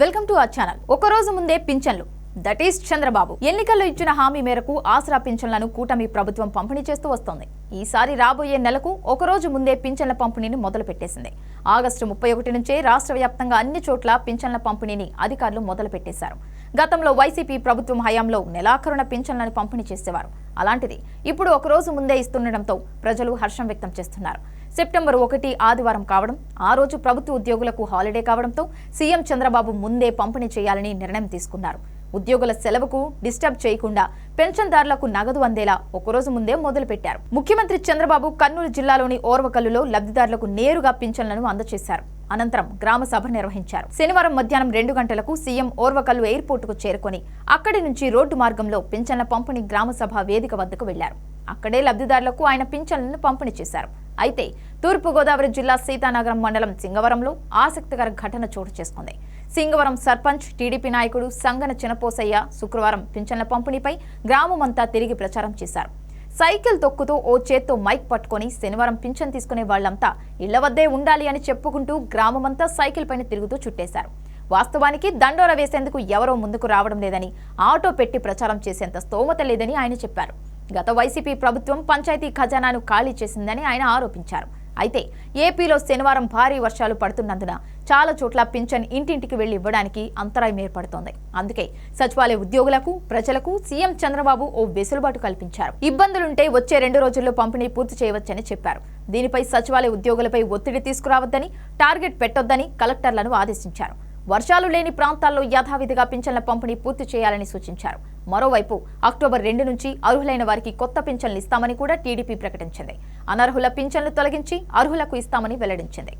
Welcome to our channel. ఒక రోజు ముందే పింఛన్లు. That is Chandrababu. ఎన్నికల్లో ఇచ్చిన హామీ మేరకు ఆసరా పింఛన్లను కూటమి ప్రభుత్వం పంపిణీ చేస్తూ వస్తోంది. ఈసారి రాబోయే నెలకు ఒక రోజు ముందే పింఛన్ల పంపిణీని మొదలు పెట్టేసింది ఆగస్టు ముప్పై ఒకటి నుంచే రాష్ట్ర వ్యాప్తంగా అన్ని చోట్ల పింఛన్ల పంపిణీని అధికారులు మొదలు పెట్టేశారు గతంలో వైసీపీ ప్రభుత్వం హయాంలో నెలాఖరున పింఛన్లను పంపిణీ చేసేవారు. అలాంటిది ఇప్పుడు ఒక రోజు ముందే ఇస్తుండటంతో ప్రజలు హర్షం వ్యక్తం చేస్తున్నారు. సెప్టెంబర్ ఒకటి ఆదివారం కావడం ఆ రోజు ప్రభుత్వ ఉద్యోగులకు హాలిడే కావడంతో సీఎం చంద్రబాబు ముందే పంపిణీ చేయాలని నిర్ణయం తీసుకున్నారు. ఉద్యోగుల సెలవుకు డిస్టర్బ్ చేయకుండా పెన్షన్దారులకు నగదు అందేలా ఒకరోజు ముందే మొదలుపెట్టారు. ముఖ్యమంత్రి చంద్రబాబు కర్నూలు జిల్లాలోని ఓర్వకల్లులో లబ్ధిదారులకు నేరుగా పింఛన్లను అందజేశారు అనంతరం గ్రామ సభ నిర్వహించారు. శనివారం మధ్యాహ్నం రెండు గంటలకు సీఎం ఓర్వకల్లు ఎయిర్పోర్టుకు చేరుకొని అక్కడి నుంచి రోడ్డు మార్గంలో పింఛన్ల పంపిణీ గ్రామ సభ వేదిక వద్దకు వెళ్ళారు. అక్కడే లబ్ధిదారులకు ఆయన పింఛన్లను పంపిణీ చేశారు. అయితే తూర్పుగోదావరి జిల్లా సీతానగరం మండలం సింగవరంలో ఆసక్తికర ఘటన చోటు చేసుకుంది. సింగవరం సర్పంచ్ టీడీపీ నాయకుడు సంగన చినపోసయ్య శుక్రవారం పింఛన్ల పంపిణీపై గ్రామమంతా తిరిగి ప్రచారం చేశారు. సైకిల్ తొక్కుతూ ఓ చేత్తో మైక్ పట్టుకొని శనివారం పింఛన్ తీసుకునే వాళ్ళంతా ఇళ్ళ వద్దే ఉండాలి అని చెప్పుకుంటూ గ్రామమంతా సైకిల్ పైన తిరుగుతూ చుట్టేశారు. వాస్తవానికి దండోర వేసేందుకు ఎవరో ముందుకు రావడం లేదని ఆటో పెట్టి ప్రచారం చేసేంత స్తోమత లేదని ఆయన చెప్పారు. గత వైసీపీ ప్రభుత్వం పంచాయతీ ఖజానాను ఖాళీ చేసిందని ఆయన ఆరోపించారు. అయితే ఏపీలో శనివారం భారీ వర్షాలు పడుతున్నందున చాలా చోట్ల పింఛన్ ఇంటింటికి వెళ్ళి ఇవ్వడానికి అంతరాయం ఏర్పడుతోంది. అందుకే సచివాలయ ఉద్యోగులకు ప్రజలకు సీఎం చంద్రబాబు ఓ వెసులుబాటు కల్పించారు. ఇబ్బందులుంటే వచ్చే రెండు రోజుల్లో పంపిణీ పూర్తి చేయవచ్చని చెప్పారు. దీనిపై సచివాలయ ఉద్యోగులపై ఒత్తిడి తీసుకురావద్దని టార్గెట్ పెట్టొద్దని కలెక్టర్లను ఆదేశించారు. వర్షాలు లేని ప్రాంతాల్లో యథావిధిగా పింఛన్ల పంపిణీ పూర్తి చేయాలని సూచించారు. మరోవైపు అక్టోబర్ రెండు నుంచి అర్హులైన వారికి కొత్త పింఛన్లు ఇస్తామని కూడా టీడీపీ ప్రకటించింది. అనర్హుల పింఛన్లు తొలగించి అర్హులకు ఇస్తామని వెల్లడించింది.